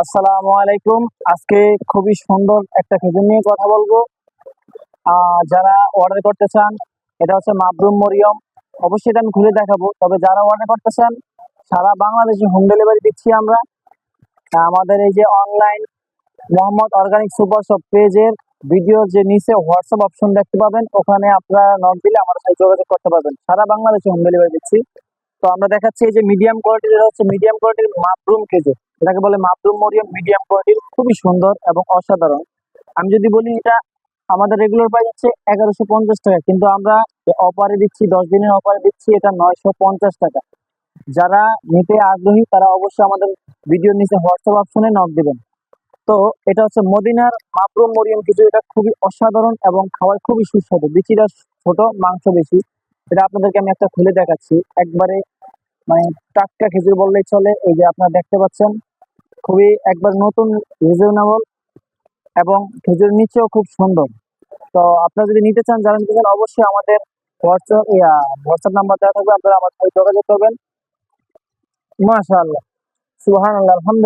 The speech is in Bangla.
আসসালামু আলাইকুম। আজকে খুবই সুন্দর একটা খেজুর নিয়ে কথা বলব। যারা অর্ডার করতে চান, এটা হচ্ছে মাবরুম মরিয়ম। অবশ্যই এটা আমি খুলে দেখাবো। তবে যারা অর্ডার করতে চান, সারা বাংলাদেশে হোম ডেলিভারি দিচ্ছি আমরা। আমাদের এই যে online Mohammad organic super shop পেজের ভিডিও যে নিচে হোয়াটসঅ্যাপ অপশন দেখতে পাবেন। ওখানে আপনারা নক দিলে আমাদের সাথে যোগাযোগ করতে পারবেন। সারা বাংলাদেশে হোম ডেলিভারি দিচ্ছি। তো আমরা দেখাচ্ছি এই যে মিডিয়াম কোয়ালিটির হচ্ছে মিডিয়াম কোয়ালিটির মাশরুম খেজুর এটাকে বলে মাশরুম মরিয়াম মিডিয়াম কোয়ালিটির খুবই সুন্দর এবং অসাধারণ। আমি যদি বলি, এটা আমাদের রেগুলার প্রাইস হচ্ছে এগারোশো পঞ্চাশ টাকা, কিন্তু আমরা অফারে দিচ্ছি, দশ দিনের অফারে দিচ্ছি, এটা নয়শো পঞ্চাশ টাকা। যারা নিতে আগ্রহী, তারা অবশ্যই আমাদের ভিডিওর নিচে হোয়াটসঅ্যাপ অপশনে নক দিবেন। তো এটা হচ্ছে মদিনার মাশরুম মরিয়াম খেজুর এটা খুবই অসাধারণ এবং খাওয়ার খুবই সুস্বাদু। বিচিটা ছোট, মাংস বেশি। এটা আপনাদেরকে আমি একটা খুলে দেখাচ্ছি। একবারে মানে টাটকা খেজুর বললেই চলে। এই যে আপনারা দেখতে পাচ্ছেন, খুবই একবার নতুন রিজনেবল এবং খেজুর নিচেও খুব সুন্দর। তো আপনারা যদি নিতে চান জানেন চান, অবশ্যই আমাদের হোয়াটসঅ্যাপ হোয়াটসঅ্যাপ নাম্বার দেওয়া থাকবে। আপনারা আমার সাথে যোগাযোগ করবেন। মাশাআল্লাহ। সুবহানাল্লাহ, আলহামদুলিল্লাহ।